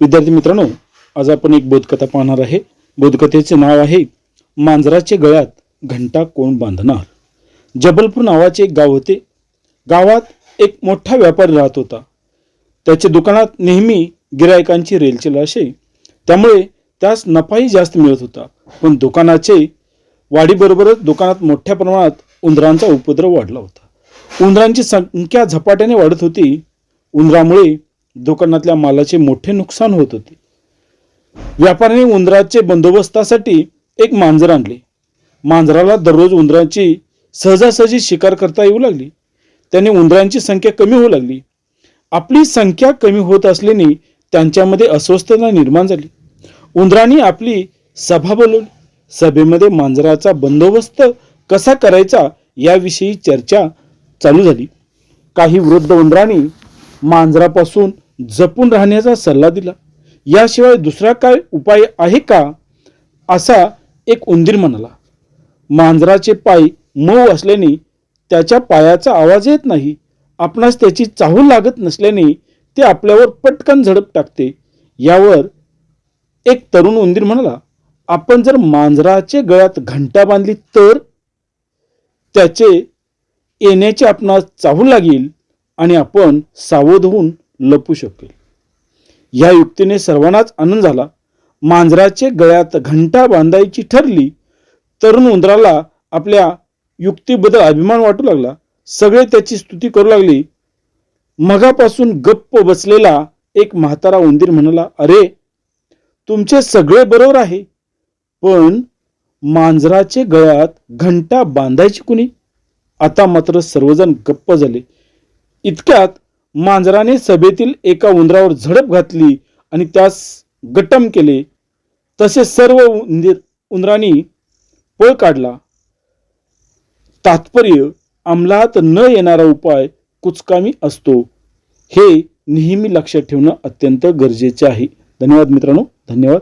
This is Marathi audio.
विद्यार्थी मित्रांनो आज आपण एक बोधकथा पाहणार आहे. बोधकथेचे नाव आहे मांजराचे गळ्यात घंटा कोण बांधणार? जबलपूर नावाचे एक गाव होते. गावात एक मोठा व्यापारी राहत होता. त्याच्या दुकानात नेहमी गिरायकांची रेलचेल असे त्यामुळे त्यास नफाही जास्त मिळत होता. पण दुकानाचे वाढीबरोबरच दुकानात मोठ्या प्रमाणात उंदरांचा उपद्रव वाढला होता. उंदरांची संख्या झपाट्याने वाढत होती. उंदरामुळे दुकानातल्या मालाचे मोठे नुकसान होत होते. व्यापाऱ्याने उंदराचे बंदोबस्तासाठी एक मांजर आणले. मांजराला दररोज उंदरांची सहजासहजी शिकार करता येऊ लागली. त्याने उंदरांची संख्या कमी होऊ लागली. आपली संख्या कमी होत असल्याने त्यांच्यामध्ये अस्वस्थता निर्माण झाली. उंदरांनी आपली सभा बोलवली. सभेमध्ये मांजराचा बंदोबस्त कसा करायचा याविषयी चर्चा चालू झाली. काही वृद्ध उंदरांनी मांजरापासून जपून राहण्याचा सल्ला दिला. याशिवाय दुसरा काय उपाय आहे का? असा एक उंदीर म्हणाला. मांजराचे पाय मऊ असल्याने त्याच्या पायाचा आवाज येत नाही. आपणास त्याची चाहूल लागत नसल्याने ते आपल्यावर पटकन झडप टाकते. यावर एक तरुण उंदीर म्हणाला आपण जर मांजराचे गळ्यात घंटा बांधली तर त्याचे येण्याची आपणास चाहूल लागेल आणि आपण सावध होऊन लपू शकेल. या युक्तीने सर्वांनाच आनंद झाला. मांजराचे गळ्यात घंटा बांधायची ठरली तरुण उंदराला आपल्या युक्तीबद्दल अभिमान वाटू लागला. सगळे त्याची स्तुती करू लागली. मगापासून गप्प बसलेला एक म्हातारा उंदीर म्हणाला अरे तुमचे सगळे बरोबर आहे पण मांजराचे गळ्यात घंटा बांधायची कुणी? आता मात्र सर्वजण गप्प झाले. इतक्यात मांजराने सभेतील एका उंदरावर झडप घातली आणि त्यास गटम केले. तसे सर्व उंदीर उंदरांनी पळ काढला. तात्पर्य अंमलात न येणारा उपाय कुचकामी असतो. हे नेहमी लक्षात ठेवणं अत्यंत गरजेचे आहे. धन्यवाद मित्रांनो. धन्यवाद.